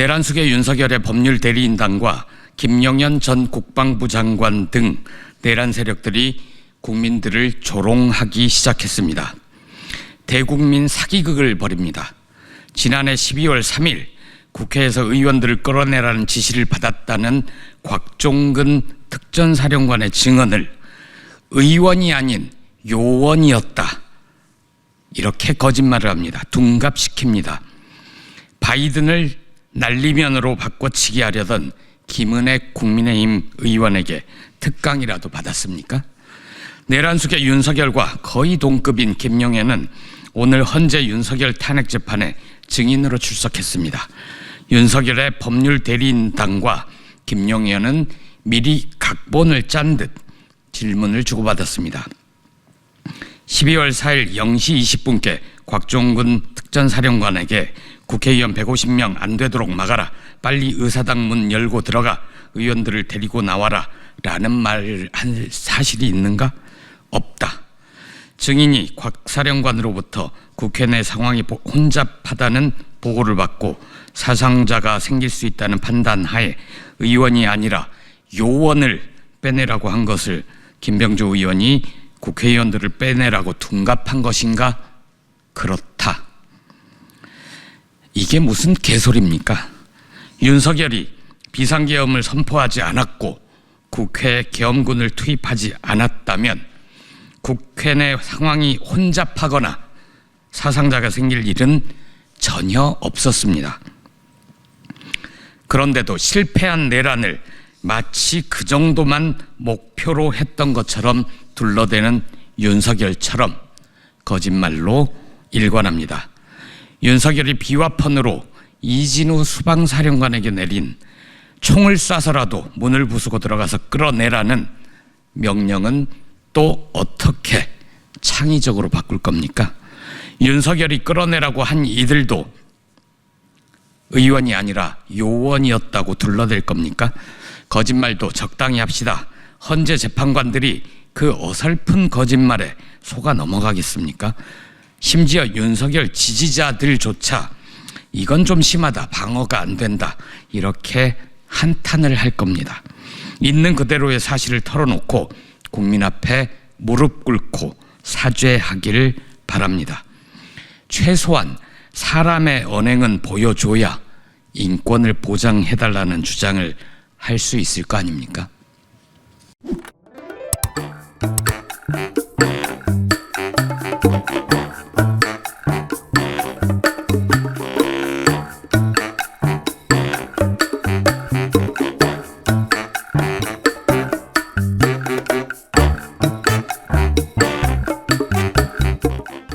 내란숙의 윤석열의 법률 대리인단과 김영현 전 국방부 장관 등 내란 세력들이 국민들을 조롱하기 시작했습니다. 대국민 사기극을 벌입니다. 지난해 12월 3일 국회에서 의원들을 끌어내라는 지시를 받았다는 곽종근 특전사령관의 증언을 의원이 아닌 요원이었다. 이렇게 거짓말을 합니다. 둔갑시킵니다. 바이든을 날리면으로 바꿔치기 하려던 김은혜 국민의힘 의원에게 특강이라도 받았습니까? 내란숙의 윤석열과 거의 동급인 김용현은 오늘 헌재 윤석열 탄핵 재판에 증인으로 출석했습니다. 윤석열의 법률 대리인단과 김용현은 미리 각본을 짠 듯 질문을 주고받았습니다. 12월 4일 0시 20분께 곽종근 특전사령관에게 국회의원 150명 안 되도록 막아라. 빨리 의사당 문 열고 들어가. 의원들을 데리고 나와라. 라는 말을 한 사실이 있는가? 없다. 증인이 곽 사령관으로부터 국회 내 상황이 보- 혼잡하다는 보고를 받고 사상자가 생길 수 있다는 판단 하에 의원이 아니라 요원을 빼내라고 한 것을 김병조 의원이 국회의원들을 빼내라고 둔갑한 것인가? 그렇다. 이게 무슨 개소리입니까? 윤석열이 비상계엄을 선포하지 않았고 국회 계엄군을 투입하지 않았다면 국회 내 상황이 혼잡하거나 사상자가 생길 일은 전혀 없었습니다. 그런데도 실패한 내란을 마치 그 정도만 목표로 했던 것처럼 둘러대는 윤석열처럼 거짓말로 일관합니다. 윤석열이 비와폰으로 이진우 수방사령관에게 내린 총을 쏴서라도 문을 부수고 들어가서 끌어내라는 명령은 또 어떻게 창의적으로 바꿀 겁니까? 윤석열이 끌어내라고 한 이들도 의원이 아니라 요원이었다고 둘러댈 겁니까? 거짓말도 적당히 합시다. 헌재 재판관들이 그 어설픈 거짓말에 속아 넘어가겠습니까? 심지어 윤석열 지지자들조차 이건 좀 심하다. 방어가 안 된다. 이렇게 한탄을 할 겁니다. 있는 그대로의 사실을 털어놓고 국민 앞에 무릎 꿇고 사죄하기를 바랍니다. 최소한 사람의 언행은 보여줘야 인권을 보장해달라는 주장을 할 수 있을 거 아닙니까?